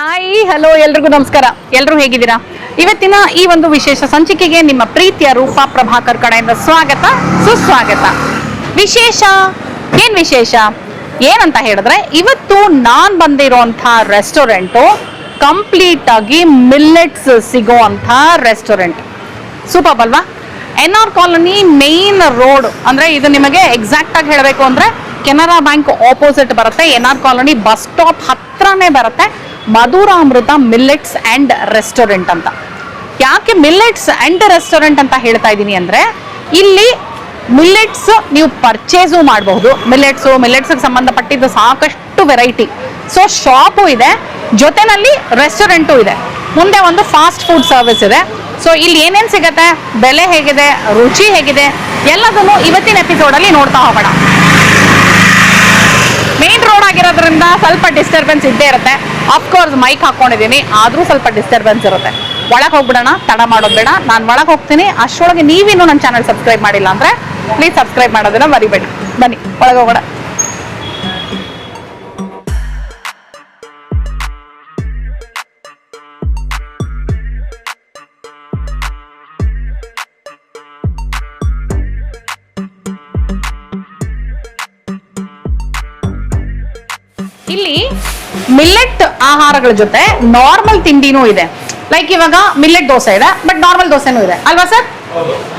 Hi hello ಎಲ್ರಿಗೂ ನಮಸ್ಕಾರ. ಎಲ್ಲರೂ ಹೇಗಿದ್ದೀರಾ? ಇವತ್ತಿನ ಈ ಒಂದು ವಿಶೇಷ ಸಂಚಿಕೆಗೆ ನಿಮ್ಮ ಪ್ರೀತಿಯ ರೂಪಾ ಪ್ರಭಾಕರ್ ಕಡೆಯಿಂದ ಸ್ವಾಗತ, ಸುಸ್ವಾಗತ. ವಿಶೇಷ? ಏನ್ ವಿಶೇಷ? ಏನಂತ ಹೇಳಿದ್ರೆ, ಇವತ್ತು ನಾನ್ ಬಂದಿರೋಂಥ ರೆಸ್ಟೋರೆಂಟು ಕಂಪ್ಲೀಟ್ ಆಗಿ ಮಿಲ್ಲೆಟ್ಸ್ ಸಿಗೋವಂಥ ರೆಸ್ಟೋರೆಂಟ್. ಸೂಪರ್ ಅಲ್ವಾ? N R colony main road ಅಂದ್ರೆ ಇದು ನಿಮಗೆ ಎಕ್ಸಾಕ್ಟ್ ಆಗಿ ಹೇಳಬೇಕು ಅಂದ್ರೆ ಕೆನರಾ ಬ್ಯಾಂಕ್ ಆಪೋಸಿಟ್ ಬರುತ್ತೆ, N R colony bus stop ಹತ್ರನೇ ಬರುತ್ತೆ. ಮಧುರಾಮೃತ ಮಿಲ್ಲೆಟ್ಸ್ ಆ್ಯಂಡ್ ರೆಸ್ಟೋರೆಂಟ್ ಅಂತ. ಯಾಕೆ ಮಿಲ್ಲೆಟ್ಸ್ ಅಂಡ್ ರೆಸ್ಟೋರೆಂಟ್ ಅಂತ ಹೇಳ್ತಾ ಇದ್ದೀನಿ ಅಂದರೆ, ಇಲ್ಲಿ ಮಿಲ್ಲೆಟ್ಸ್ ನೀವು ಪರ್ಚೇಸು ಮಾಡಬಹುದು. ಮಿಲ್ಲೆಟ್ಸು ಮಿಲ್ಲೆಟ್ಸ್ಗೆ ಸಂಬಂಧಪಟ್ಟಿದ್ದು ಸಾಕಷ್ಟು ವೆರೈಟಿ ಸೊ ಶಾಪು ಇದೆ, ಜೊತೆನಲ್ಲಿ ರೆಸ್ಟೋರೆಂಟು ಇದೆ. ಮುಂದೆ ಒಂದು ಫಾಸ್ಟ್ ಫುಡ್ ಸರ್ವಿಸ್ ಇದೆ. ಸೊ ಇಲ್ಲಿ ಏನೇನು ಸಿಗತ್ತೆ? ಬೆಲೆ ಹೇಗಿದೆ? ರುಚಿ ಹೇಗಿದೆ? ಎಲ್ಲದನ್ನು ಇವತ್ತಿನ ಎಪಿಸೋಡಲ್ಲಿ ನೋಡ್ತಾ ಹೋಗೋಣ. ಮೇನ್ ರೋಡ್ ಆಗಿರೋದ್ರಿಂದ ಸ್ವಲ್ಪ ಡಿಸ್ಟರ್ಬೆನ್ಸ್ ಇದ್ದೇ ಇರುತ್ತೆ. ಅಫ್ಕೋರ್ಸ್ ಮೈಕ್ ಹಾಕೊಂಡಿದ್ದೀನಿ. ಆದರೂ ಸ್ವಲ್ಪ ಡಿಸ್ಟರ್ಬೆನ್ಸ್ ಇರುತ್ತೆ. ಒಳಗೆ ಹೋಗ್ಬಿಡೋಣ, ತಡ ಮಾಡೋದು ಬೇಡ. ನಾನು ಒಳಗೆ ಹೋಗ್ತೀನಿ. ಅಷ್ಟೊಳಗೆ ನೀವಿನ್ನೂ ನನ್ನ ಚಾನಲ್ ಸಬ್ಸ್ಕ್ರೈಬ್ ಮಾಡಿಲ್ಲ ಅಂದರೆ ಪ್ಲೀಸ್ ಸಬ್ಸ್ಕ್ರೈಬ್ ಮಾಡೋದನ್ನ ಮರಿಬೇಡಿ. ಬನ್ನಿ, ಒಳಗೆ ಹೋಗೋಣ. ಇಲ್ಲಿ ಮಿಲ್ಲೆಟ್ ಆಹಾರಗಳ ಜೊತೆ ನಾರ್ಮಲ್ ತಿಂಡಿನೂ ಇದೆ. ಲೈಕ್ ಇವಾಗ ಮಿಲ್ಲೆಟ್ ದೋಸೆ ಇದೆ ಬಟ್ ನಾರ್ಮಲ್ ದೋಸೆನೂ ಇದೆ. ಅಲ್ವಾ ಸರ್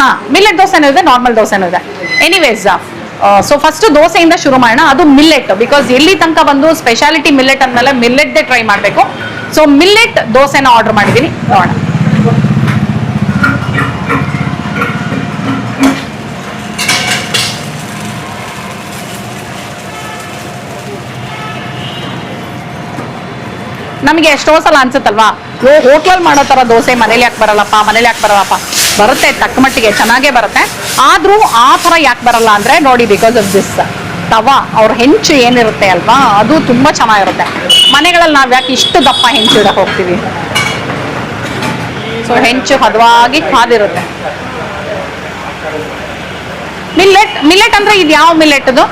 ಹಾ ಮಿಲ್ಲೆಟ್ ದೋಸೆನೂ ಇದೆ ನಾರ್ಮಲ್ ದೋಸೆನೂ ಇದೆ. ಎನಿವೇಸ್ ಸೊ ಫಸ್ಟ್ ದೋಸೆಯಿಂದ ಶುರು ಮಾಡೋಣ. ಅದು ಮಿಲ್ಲೆಟ್ ಬಿಕಾಸ್ ಎಲ್ಲಿ ತನಕ ಬಂದು ಸ್ಪೆಷಾಲಿಟಿ ಮಿಲ್ಲೆಟ್ ಅಂದಮೇಲೆ ಮಿಲ್ಲೆಟ್ದೇ ಟ್ರೈ ಮಾಡಬೇಕು. ಸೊ ಮಿಲ್ಲೆಟ್ ದೋಸೆನ ಆರ್ಡರ್ ಮಾಡಿದ್ದೀನಿ ನೋಡೋಣ. ನಮಗೆ ಎಷ್ಟೋ ಸಲ ಅನ್ಸುತ್ತಲ್ವಾ? ಹೋಟ್ಲಲ್ಲಿ ಮಾಡೋ ಥರ ದೋಸೆ ಮನೇಲಿ ಯಾಕೆ ಬರಲ್ಲಪ್ಪ ಮನೇಲಿ ಯಾಕೆ ಬರಲ್ಲಪ್ಪ? ಬರುತ್ತೆ ತಕ್ಕ ಮಟ್ಟಿಗೆ ಚೆನ್ನಾಗೇ ಬರುತ್ತೆ. ಆದರೂ ಆ ಥರ ಯಾಕೆ ಬರಲ್ಲ ಅಂದರೆ ನೋಡಿ ಬಿಕಾಸ್ ಆಫ್ ದಿಸ್ ತವಾ ಅವ್ರ ಹೆಂಚು ಏನಿರುತ್ತೆ ಅಲ್ವಾ? ಅದು ತುಂಬ ಚೆನ್ನಾಗಿರುತ್ತೆ. ಮನೆಗಳಲ್ಲಿ ನಾವು ಯಾಕೆ ಇಷ್ಟು ದಪ್ಪ ಹೆಂಚು ಇಡಕ್ಕೆ ಹೋಗ್ತೀವಿ? ಸೊ ಹೆಂಚು ಹದವಾಗಿ ಕಾದಿರುತ್ತೆ. ಮಿಲ್ಲೆಟ್ ಮಿಲ್ಲೆಟ್ ಅಂದ್ರೆ ಇದು ಯಾವ ಮಿಲ್ಲೆಟ್ ಅದು?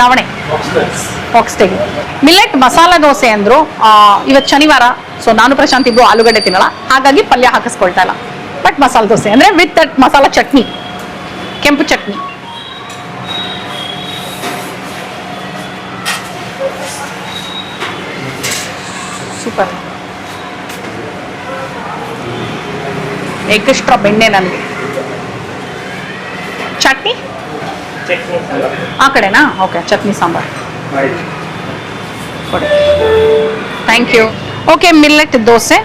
ನವಣೆ. ಫಾಕ್ಸ್ಟೇಗ್ ಮಿಲೆಟ್ ಮಸಾಲ ದೋಸೆ ಅಂದ್ರು ಇವತ್ತು ಶನಿವಾರ ಸೊ ನಾನು ಪ್ರಶಾಂತ್ ಇಬ್ರು ಆಲೂಗಡ್ಡೆ ತಿನ್ನಲ್ಲ. ಹಾಗಾಗಿ ಪಲ್ಯ ಹಾಕಿಸ್ಕೊಳ್ತಾ ಇಲ್ಲ. ಬಟ್ ಮಸಾಲ ದೋಸೆ ಅಂದ್ರೆ ವಿತ್ ದಟ್ ಮಸಾಲ ಚಟ್ನಿ ಕೆಂಪು ಚಟ್ನಿ. ಸೂಪರ್ ಎಕ್ಸ್ಟ್ರಾ ಬೆಣ್ಣೆ ನನಗೆ. ಚಟ್ನಿ? ಆ ಕಡೆನಾ? Okay chutney sambar. Thank you okay millet dosa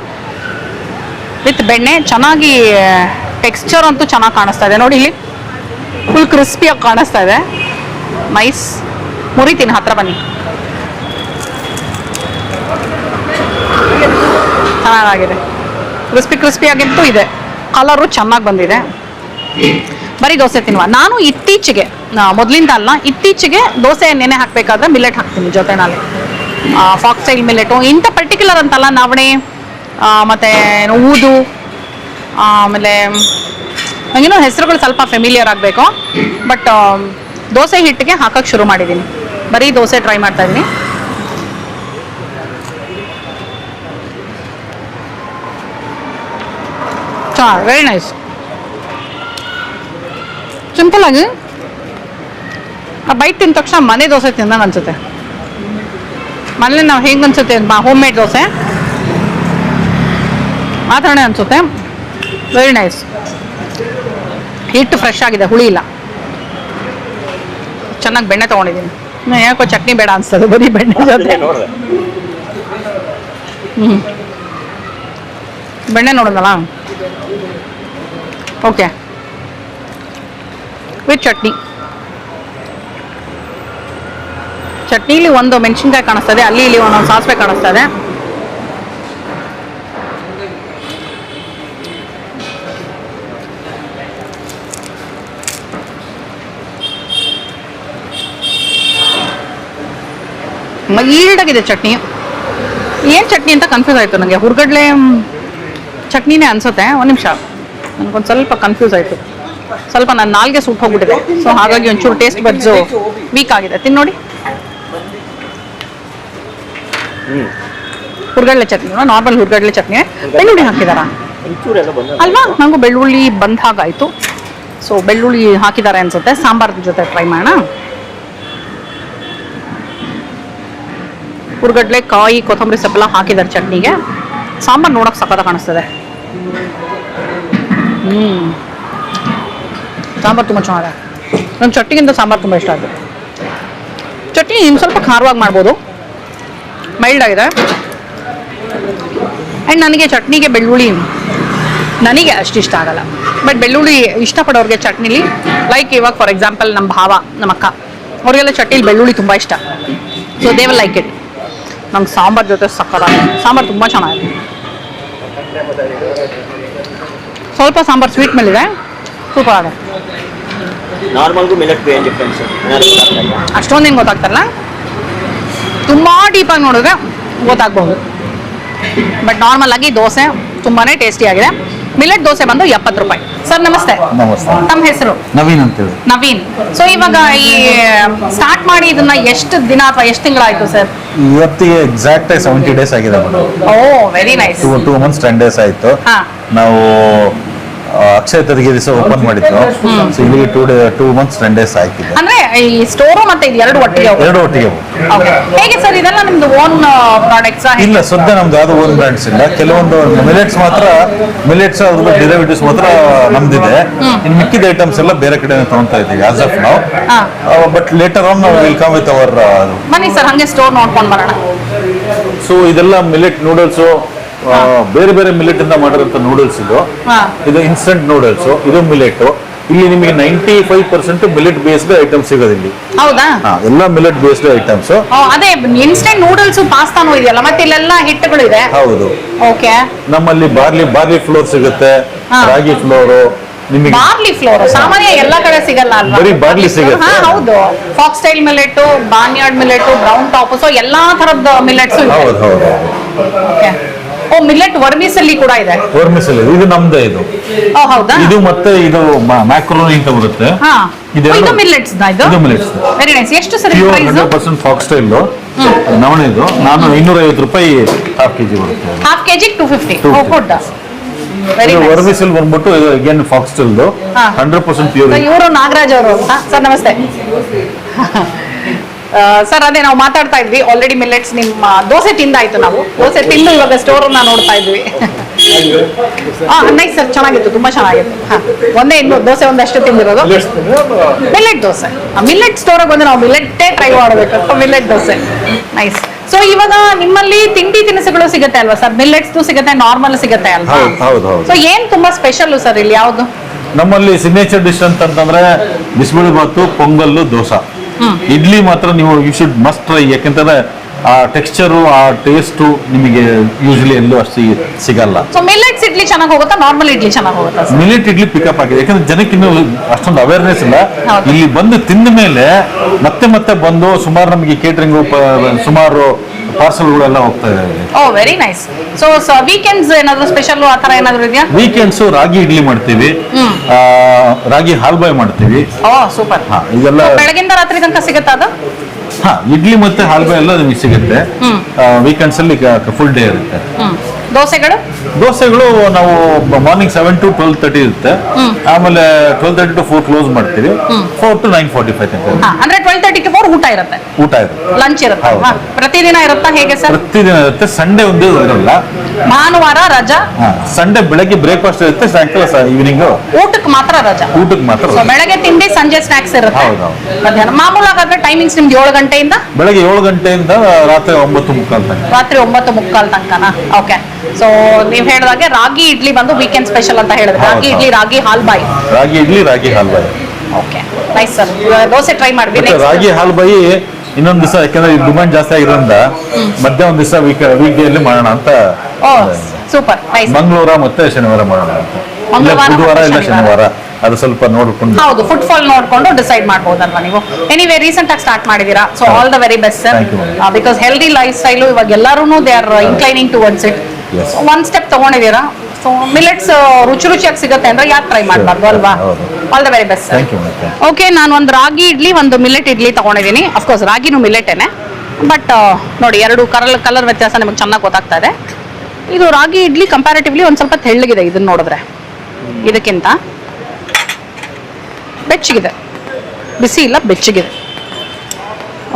with ಬೆಣ್ಣೆ. ಚೆನ್ನಾಗಿ ಟೆಕ್ಸ್ಚರ್ ಅಂತೂ ಚೆನ್ನಾಗಿ ಕಾಣಿಸ್ತಾ ಇದೆ. ನೋಡಿ ಇಲ್ಲಿ ಫುಲ್ ಕ್ರಿಸ್ಪಿಯಾಗಿ ಕಾಣಿಸ್ತಾ ಇದೆ. ನೈಸ್ ಮುರಿತೀನಿ ಹತ್ರ ಬನ್ನಿ. ಚೆನ್ನಾಗಾಗಿದೆ. ಕ್ರಿಸ್ಪಿ ಕ್ರಿಸ್ಪಿಯಾಗಿಂತೂ ಇದೆ. ಕಲರು ಚೆನ್ನಾಗಿ ಬಂದಿದೆ. ಬರೀ ದೋಸೆ ತಿನ್ನುವ. ನಾನು ಇತ್ತೀಚೆಗೆ ಮೊದಲಿಂದ ಅಲ್ಲ, ಇತ್ತೀಚೆಗೆ ದೋಸೆ ನೆನೆ ಹಾಕಬೇಕಾದ್ರೆ ಮಿಲೆಟ್ ಹಾಕ್ತೀನಿ ಜೊತೆನಲ್ಲಿ ಫಾಕ್ಸ್ ಮಿಲ್ಲೆಟು ಇಂಥ ಪರ್ಟಿಕ್ಯುಲರ್ ಅಂತಲ್ಲ ನವಣೆ ಮತ್ತೆ ಊದು, ಆಮೇಲೆ ನನಗೇನೋ ಹೆಸರುಗಳು ಸ್ವಲ್ಪ ಫೆಮಿಲಿಯರ್ ಆಗಬೇಕು. ಬಟ್ ದೋಸೆ ಹಿಟ್ಟಿಗೆ ಹಾಕೋಕ್ಕೆ ಶುರು ಮಾಡಿದ್ದೀನಿ ಬರೀ ದೋಸೆ ಟ್ರೈ ಮಾಡ್ತಾ ಇದ್ದೀನಿ. ವೆರಿ ನೈಸ್ ಸಿಂಪಲ್ ಆಗಿ ಆ ಬೈಟ್ ತಿಂದ ತಕ್ಷಣ ಮನೆ ದೋಸೆ ತಿಂದಂಗೆ ಅನ್ಸುತ್ತೆ. ಮನೇಲಿ ನಾವು ಹೆಂಗೆ ಅನ್ಸುತ್ತೆ ಹೋಮ್ ಮೇಡ್ ದೋಸೆ. ಆ ಥರನೇ ಅನ್ಸುತ್ತೆ. ವೆರಿ ನೈಸ್ ಹಿಟ್ಟು ಫ್ರೆಶ್ ಆಗಿದೆ ಹುಳಿ ಇಲ್ಲ. ಚೆನ್ನಾಗಿ ಬೆಣ್ಣೆ ತೊಗೊಂಡಿದ್ದೀನಿ. ನಾನು ಯಾಕೋ ಚಟ್ನಿ ಬೇಡ ಅನಿಸ್ತದೆ ಬರೀ ಬೆಣ್ಣೆ ಜೊತೆ. ಹ್ಞೂ ಬೆಣ್ಣೆ ನೋಡೋದಲ್ಲ? Okay with chutney. ಚಟ್ನಿಲಿ ಒಂದು ಮೆಣಸಿನ್ಕಾಯಿ ಕಾಣಿಸ್ತದೆ, ಅಲ್ಲಿ ಇಲ್ಲಿ ಒಂದೊಂದು ಸಾಸಿವೆ ಕಾಣಿಸ್ತದೆ. ಮೈಲ್ಡಾಗಿದೆ ಚಟ್ನಿ. ಏನು ಚಟ್ನಿ ಅಂತ ಕನ್ಫ್ಯೂಸ್ ಆಯಿತು ನನಗೆ ಹುರ್ಗಡ್ಲೆ ಚಟ್ನಿನೇ ಅನ್ಸುತ್ತೆ. ಒಂದು ನಿಮಿಷ. ನನಗೊಂದು ಸ್ವಲ್ಪ ಕನ್ಫ್ಯೂಸ್ ಆಯಿತು. ಸ್ವಲ್ಪ ನನ್ನ ನಾಲ್ಗೆ ಸೂಟ್ ಹೋಗ್ಬಿಟ್ಟಿದೆ. ಸೊ ಹಾಗಾಗಿ ಒಂಚೂರು ಟೇಸ್ಟ್ ಬಡ್ಸು ವೀಕ್ ಆಗಿದೆ. ತಿನ್ನೋಡಿ ನೋಡಿ. ಹುರ್ಗಡ್ಲೆ ಚಟ್ನಿ ನಾರ್ಮಲ್ ಹುರ್ಗಡ್ಲೆ ಚಟ್ನಿ ಬೆಳ್ಳುಳ್ಳಿ ಹಾಕಿದಾರ? ಅಲ್ವಾ? ನಂಗೂ ಬೆಳ್ಳುಳ್ಳಿ ಬಂದ ಹಾಗಾಯ್ತು ಸೊ ಬೆಳ್ಳುಳ್ಳಿ ಹಾಕಿದಾರೆ ಅನ್ಸುತ್ತೆ. ಸಾಂಬಾರ್ ಜೊತೆ ಟ್ರೈ ಮಾಡೋಣ. ಹುರ್ಗಡ್ಲೆ ಕಾಯಿ ಕೊತ್ತಂಬರಿ ಸೊಪ್ಪೆಲ್ಲ ಹಾಕಿದ್ದಾರೆ ಚಟ್ನಿಗೆ. ಸಾಂಬಾರ್ ನೋಡಕ್ ಸಖತ್ತ ಕಾಣಿಸ್ತದೆ. ಹ್ಮ್. ಸಾಂಬಾರ್ ತುಂಬ ಚೆನ್ನಾಗಿದೆ ನನ್ನ ಚಟ್ನಿಗಿಂತ ಸಾಂಬಾರ್ ತುಂಬ ಇಷ್ಟ ಆಗುತ್ತೆ. ಚಟ್ನಿ ಇನ್ನು ಸ್ವಲ್ಪ ಖಾರವಾಗಿ ಮಾಡ್ಬೋದು. ಮೈಲ್ಡ್ ಆಗಿದೆ. ಆ್ಯಂಡ್ ನನಗೆ ಚಟ್ನಿಗೆ ಬೆಳ್ಳುಳ್ಳಿ ನನಗೆ ಅಷ್ಟು ಇಷ್ಟ ಆಗಲ್ಲ. ಬಟ್ ಬೆಳ್ಳುಳ್ಳಿ ಇಷ್ಟಪಡೋರಿಗೆ ಚಟ್ನಿಲಿ ಲೈಕ್ ಇವಾಗ ಫಾರ್ ಎಕ್ಸಾಂಪಲ್ ನಮ್ಮ ಭಾವ ನಮ್ಮ ಅಕ್ಕ, ಅವರಿಗೆಲ್ಲ ಚಟ್ನಿಲಿ ಬೆಳ್ಳುಳ್ಳಿ ತುಂಬ ಇಷ್ಟ. ಸೊ ದೇ ಲೈಕ್ ಇಟ್ ನಮ್ಗೆ ಸಾಂಬಾರ್ ಜೊತೆ ಸಕ್ಕದ ಸಾಂಬಾರು ತುಂಬ ಚೆನ್ನಾಗಿದೆ ಸ್ವಲ್ಪ ಸಾಂಬಾರು ಸ್ವೀಟ್ ಮೇಲಿದೆ. ಸೂಪರ್ ಆಗಿದೆ ನಾರ್ಮಲ್ಗೂ ಮಿಲೆಟ್ಗೂ ಏನು ಡಿಫ್ರೆನ್ಸ್ ಅಷ್ಟೊಂದು ಏನು ಗೊತ್ತಾಗ್ತಾರಲ್ಲ ತುಂಬ ಡೀಪಾಗಿ ನೋಡಿದ್ರೆ ಗೊತ್ತಾಗ್ಬಹುದು. ಬಟ್ ನಾರ್ಮಲ್ ಆಗಿ ದೋಸೆ ತುಂಬಾನೇ ಟೇಸ್ಟಿ ಆಗಿದೆ. ಮಿಲೆಟ್ ದೋಸೆ ಬಂದು ಎಪ್ಪತ್ತು ರೂಪಾಯಿ. ಸರ್ ನಮಸ್ತೆ. ನಮಸ್ತೆ. ತಮ್ಮ ಹೆಸರು? ನವೀನ್ ಅಂತೇಳಿ. ನವೀನ್. ಸೊ ಇವಾಗ ಈ ಸ್ಟಾರ್ಟ್ ಮಾಡಿ ಇದನ್ನ ಎಷ್ಟು ದಿನ ಅಥವಾ ಎಷ್ಟು ತಿಂಗಳಾಯ್ತು ಸರ್ ಇವತ್ತಿಗೆ ಎಕ್ಸಾಕ್ಟ್ ಆಗಿ ಸೆವೆಂಟಿ ಡೇಸ್ ಆಗಿದೆ madam. Oh very nice two two months ten days ಆಯ್ತು. ಹಾ. ನಾವು ಅಕ್ಷಯ ತೆರಿಗೆ ದಿವಸ ಓಪನ್ ಮಾಡಿದ್ರು. ಸೊ ಇಲ್ಲಿಗೆ today two months ten days ಆಯ್ತಿದೆ. ಅಂದ್ರೆ ಈ ಸ್ಟೋರ್ ಮತ್ತೆ ಇದು ಎರಡು ಒಟ್ಟಿಗೆ. ಎರಡು ಒಟ್ಟಿಗೆ. ಹೇಗೆ ಸರ್ ಇದೆಲ್ಲ ನಿಮ್ದು ಓನ್ ಪ್ರಾಡಕ್ಟ್ಸ್ ಇಲ್ಲ ಸದ್ಯ ನಮ್ದು ಯಾವ್ದು ಓನ್ ಬ್ರ್ಯಾಂಡ್ಸ್ ಇಲ್ಲ. ಕೆಲವೊಂದು ಮಿಲೆಟ್ಸ್ ಮಾತ್ರ ಮಿಲೆಟ್ಸ್ ಅದ್ರ ಡಿರೈವೇಟಿವ್ಸ್ ಮಾತ್ರ ನಮ್ದಿದೆ. ಇನ್ನು ಮಿಕ್ಕಿದ ಐಟಮ್ಸ್ ಎಲ್ಲ ಬೇರೆ ಕಡೆ ತಗೊಂತಾ ಇದ್ದೀವಿ ಆಸ್ ಆಫ್ ನಾವು ಹಾ. But later on will come with our ಬನ್ನಿ ಸರ್ ಹಂಗೆ ಸ್ಟೋರ್ ನೋಡ್ಕೊಂಡು ಬರೋಣ. ಸೊ ಇದೆಲ್ಲ ಮಿಲೆಟ್ ನೂಡಲ್ಸ್ ಬೇರೆ ಬೇರೆ ಮಿಲೆಟ್ ಇಂದ ಮಾಡಿರೋಂಥ ನೂಡಲ್ಸ್ ಇದು. ಇದು ಇನ್ಸ್ಟಂಟ್ ನೂಡಲ್ಸ್ ಇದು ಮಿಲೆಟ್ ಇಲ್ಲಿ ನಿಮಗೆ ninety five percent millet based item ಸಿಗೋದು ಇಲ್ಲಿ. ಹೌದಾ? ಎಲ್ಲ ಮಿಲೆಟ್ ಬೇಸ್ಡ್ ಐಟಮ್ಸ್ ಅದೇ ಇನ್ಸ್ಟಂಟ್ ನೂಡಲ್ಸ್ ಪಾಸ್ತಾನು ಇದೆಯಲ್ಲ ಮತ್ತೆ ಇಲ್ಲೆಲ್ಲ ಹಿಟ್ಟುಗಳು ಇದೆ? ಹೌದು. ಓಕೆ. ನಮ್ಮಲ್ಲಿ ಬಾರ್ಲಿ ಬಾರ್ಲಿ ಫ್ಲೋರ್ ಸಿಗುತ್ತೆ ರಾಗಿ ಫ್ಲೋರ್ ನಿಮಗೆ ಬಾರ್ಲಿ ಫ್ಲೋರ್ ಸಾಮಾನ್ಯ ಎಲ್ಲಾ ಕಡೆ ಸಿಗಲ್ಲ ಅಲ್ವಾ? ಬರೀ ಬಾರ್ಲಿ ಸಿಗುತ್ತೆ. ಹೌದು. Foxtail millet barnyard millet brown top so ಎಲ್ಲಾ ತರದ ಮಿಲೆಟ್ಸ್ ಹೌದು ಹೌದು. ಓಕೆ. ಓ ಮಿಲೆಟ್ ವರ್ಮಿಸಲ್ಲಿ ಕೂಡ ಇದೆ. ವರ್ಮಿಸಲ್ ಇದು. ನಮ್ದೇ ಇದು. ಓ ಹೌದಾ? ಇದು ಮತ್ತೆ ಇದು ಮ್ಯಾಕ್ರೋನಿ ಅಂತ ಬರುತ್ತೆ. ಹಾ. ಇದು ಮಿಲೆಟ್ಸ್ ಇದು? ಇದು millets. ವೆರಿ ನೈಸ್ ಎಷ್ಟು sir price hundred percent foxtail ಇದು ನಾನು ಇನ್ನೂರ ಐವತ್ತು ರೂಪಾಯಿ ಹಾಫ್ ಕೆಜಿ ಬರುತ್ತೆ. Half KG two fifty oh 250. Good vermicelli ಬಂದ್ಬಿಟ್ಟು ಇದು again fox. Hundred percent pure ಇವರು ನಾಗರಾಜ್ ಅವರು. ಸರ್ ನಮಸ್ತೆ. ಸರ್ ಅದೇ ನಾವು ಮಾತಾಡ್ತಾ ಇದ್ವಿ. ಆಲ್ರೆಡಿ ಮಿಲೆಟ್ಸ್ ನಿಮ್ಮ ದೋಸೆ ತಿಂದಾಯ್ತು ನಾವು. ದೋಸೆ ತಿಂದು ಇವಾಗ ಸ್ಟೋರ್ ನೋಡ್ತಾ ಇದ್ವಿ. ನೈಸ್ ಸರ್ ಚೆನ್ನಾಗಿತ್ತು ತುಂಬಾ ಚೆನ್ನಾಗಿತ್ತು. ಹಾ ಒಂದೇ ಇನ್ನು ದೋಸೆ ಒಂದಷ್ಟು ತಿಂದಿರೋದು. ಮಿಲೆಟ್ ದೋಸೆ. ಮಿಲೆಟ್ ಸ್ಟೋರಿಗೆ ಬಂದು ನಾವು ಮಿಲೆಟ್ಟೇ ಟ್ರೈ ಮಾಡಬೇಕು. ಮಿಲೆಟ್ ದೋಸೆ. ನೈಸ್ ಸೊ ಇವಾಗ ನಿಮ್ಮಲ್ಲಿ ತಿಂಡಿ ತಿನಿಸುಗಳು ಸಿಗುತ್ತೆ ಅಲ್ವಾ ಸರ್? ಮಿಲೆಟ್ಸ್ ಸಿಗುತ್ತೆ ನಾರ್ಮಲ್ ಸಿಗುತ್ತೆ ಅಲ್ವಾ? ಸೊ ಏನ್ ತುಂಬಾ ಸ್ಪೆಷಲ್ ಸರ್ ಇಲ್ಲಿ ಯಾವ್ದು? ನಮ್ಮಲ್ಲಿ ಸಿಗ್ನೇಚರ್ ಡಿಶ್ ಅಂತಂದ್ರೆ ಬಿಸಿಬೇಳೆ ಭಾತು ಪೊಂಗಲ್ಲು ದೋಸೆ. ಇಡ್ಲಿ ಮಾತ್ರ ನೀವು ಯು ಶುಡ್ ಮಸ್ಟ್ ಟ್ರೈ ಯಾಕೆಂತಂದ್ರೆ ಆ ಟೆಕ್ಸ್ಚರು ಆ ಟೇಸ್ಟು ನಿಮಗೆ ಯೂಶಲಿ ಎಲ್ಲೂ ಅಷ್ಟು ಸಿಗಲ್ಲ. ಸೊ ಮಿಲೆಟ್ಸ್ ಇಡ್ಲಿ ಚೆನ್ನಾಗಿ ಹೋಗುತ್ತಾ? ನಾರ್ಮಲ್ ಇಡ್ಲಿ ಚೆನ್ನಾಗಿ ಹೋಗುತ್ತಾ ಮಿಲಿಟ್ ಇಡ್ಲಿ ಪಿಕಪ್ ಆಗಿದೆ. ಯಾಕಂದ್ರೆ ಜನಕ್ಕೆ ಇನ್ನೂ ಅಷ್ಟೊಂದು ಅವೇರ್ನೆಸ್ ಇಲ್ಲ. ಹೌದು. ಇಲ್ಲಿ ಬಂದು ತಿಂದ ಮೇಲೆ ಮತ್ತೆ ಮತ್ತೆ ಬಂದು ಸುಮಾರು ನಮಗೆ ಕೇಟ್ರಿಂಗ್ ಸುಮಾರು ಪಾರ್ಸಲ್ಗಳೆಲ್ಲ ಹೋಗ್ತಾ ಇದೆ oh very nice so weekends ಏನಾದರೂ ಸ್ಪೆಷಲ್ ಆ ಥರ ಏನಾದರೂ ಇದೆಯಾ? ವೀಕೆಂಡ್ಸ್ ರಾಗಿ ಇಡ್ಲಿ ಮಾಡ್ತೀವಿ. ಆ, ರಾಗಿ ಹಾಲ್ಬಾಯ್ ಮಾಡ್ತೀವಿ. ಓ ಸೂಪರ್ ಹಾ ಇದೆಲ್ಲ ಬೆಳಗಿಂದ ರಾತ್ರಿ ತನಕ ಸಿಗುತ್ತಾ ಅದು? ಹಾ ಇಡ್ಲಿ ಮತ್ತೆ ಹಾಲ್ಬಾಯ್ ಎಲ್ಲ ನಿಮಗೆ ಸಿಗುತ್ತೆ. ವೀಕೆಂಡ್ಸ್ ಅಲ್ಲಿ ಫುಲ್ ಡೇ ಇರುತ್ತೆ. ಹ್ಮ್. ದೋಸೆಗಳು? ದೋಸೆಗಳು ನಾವು morning seven to twelve thirty ಇರುತ್ತೆ. ಆಮೇಲೆ twelve thirty to four close ಮಾಡ್ತೀವಿ. Four to nine forty five ತನಕ ಅಂದ್ರೆ ಟ್ವೆಲ್ ತರ್ಟಿ ಟು ಫೋರ್ ಊಟ ಇರುತ್ತೆ. ಊಟ ಇರುತ್ತೆ. ಲಂಚ್ ಇರುತ್ತೆ. ಪ್ರತಿದಿನ ಇರುತ್ತಾ ಹೇಗೆ ಸರ್? ಪ್ರತಿದಿನ ಇರುತ್ತೆ. ಸಂಡೇ ಒಂದು ಇರಲ್ಲ ಭಾನುವಾರ ರಜಾ. ಸಂಡೆ ಬೆಳಗ್ಗೆ ಬ್ರೇಕ್ಫಾಸ್ಟ್ ಇರುತ್ತೆ ಸಾಯಂಕಾಲ ಈವ್ನಿಂಗ್ ಊಟಕ್ಕೆ ಮಾತ್ರ ರಜಾ. ಊಟಕ್ಕೆ ಮಾತ್ರ ಬೆಳಗ್ಗೆ ತಿಂಡಿ ಸಂಜೆ ಸ್ನಾಕ್ಸ್ ಇರುತ್ತೆ. ಹೌದು, ಹೌದು. ಮಧ್ಯಾಹ್ನ ಮಾಮೂಲಾಗಾದ್ರೆ ಟೈಮಿಂಗ್ಸ್ ನಿಮ್ದು ಏಳು ಗಂಟೆಯಿಂದ? ಬೆಳಗ್ಗೆ ಏಳು ಗಂಟೆಯಿಂದ ರಾತ್ರಿ ಒಂಬತ್ತು ಮುಕ್ಕಾಲ್ ತನಕ. ರಾತ್ರಿ ಒಂಬತ್ತು ಮುಕ್ಕಾಲ್ ತನಕನಾ? ಓಕೆ ಸೊ ನೀವ್ ಹೇಳಿದಾಗೆ ರಾಗಿ ಇಡ್ಲಿ ಬಂದು ವೀಕೆಂಡ್ ಸ್ಪೆಷಲ್ ಅಂತ ಹೇಳಿದ್ರೆ. ಹೌದು, ragi idli. Ragi halbai. Ragi idli ragi halbai. Okay nice sir dosa try ಮಾಡ್ವಿ ಮತ್ತೆ ರಾಗಿ ಹಾಲ್ಬಾಯಿ ಇನ್ನೊಂದ್ ದಿವಸ ಯಾಕಂದ್ರೆ ಡಿಮಾಂಡ್ ಜಾಸ್ತಿ ಆಗಿರೋದ್ರಿಂದ ಮಧ್ಯ ಒಂದ್ ದಿವಸ ವೀಕ್ ವೀಕ್ ಡೇ ಅಲ್ಲಿ ಮಾಡೋಣ ಅಂತ ಓ ಸೂಪರ್ ನೈಸ್ ಮಂಗಳವಾರ ಮತ್ತೆ ಶನಿವಾರ ಮಾಡೋಣ ಇಲ್ಲ ಬುಧವಾರ ಇಲ್ಲ ಶನಿವಾರ. ಅದು ಸ್ವಲ್ಪ ನೋಡ್ಕೊಂಡು. ಹೌದು ಫುಡ್ ಫಾಲ್ ನೋಡ್ಕೊಂಡು ಡಿಸೈಡ್ ಮಾಡ್ಬೋದಲ್ವಾ ನೀವು? ಎನಿವೇ ರೀಸೆಂಟ್ ಆಗಿ ಸ್ಟಾರ್ಟ್ ಮಾಡಿದೀರಾ so all the very best sir. Because healthy lifestyle ಇವಾಗ ಎಲ್ಲರೂ they are inclining towards it. One step ತಗೊಂಡಿದ್ದೀರಾ? So millets ರುಚಿ ರುಚಿಯಾಗಿ ಸಿಗುತ್ತೆ ಅಂದ್ರೆ ಯಾಕೆ ಟ್ರೈ ಮಾಡಬಾರ್ದು ಅಲ್ವಾ? ಹೌದು. All the very best thank you madam okay ನಾನು ಒಂದು ರಾಗಿ ಇಡ್ಲಿ ಒಂದು ಮಿಲೆಟ್ ಇಡ್ಲಿ ತಗೊಂಡಿದ್ದೀನಿ. ಅಫ್ಕೋರ್ಸ್ ರಾಗಿನೂ ಮಿಲೆಟೇನೆ ಬಟ್ ನೋಡಿ ಎರಡು ಕಲರ್ ಕಲರ್ ವ್ಯತ್ಯಾಸ ನಿಮಗೆ ಚೆನ್ನಾಗಿ ಗೊತ್ತಾಗ್ತಾ ಇದೆ. ಇದು ರಾಗಿ ಇಡ್ಲಿ ಕಂಪ್ಯಾರಿಟಿವ್ಲಿ ಒಂದು ಸ್ವಲ್ಪ ತೆಳ್ಳಗಿದೆ ಇದನ್ನ ನೋಡಿದ್ರೆ. ಇದಕ್ಕಿಂತ. ಬೆಚ್ಚಗಿದೆ. ಬಿಸಿ ಇಲ್ಲ ಬೆಚ್ಚಗಿದೆ.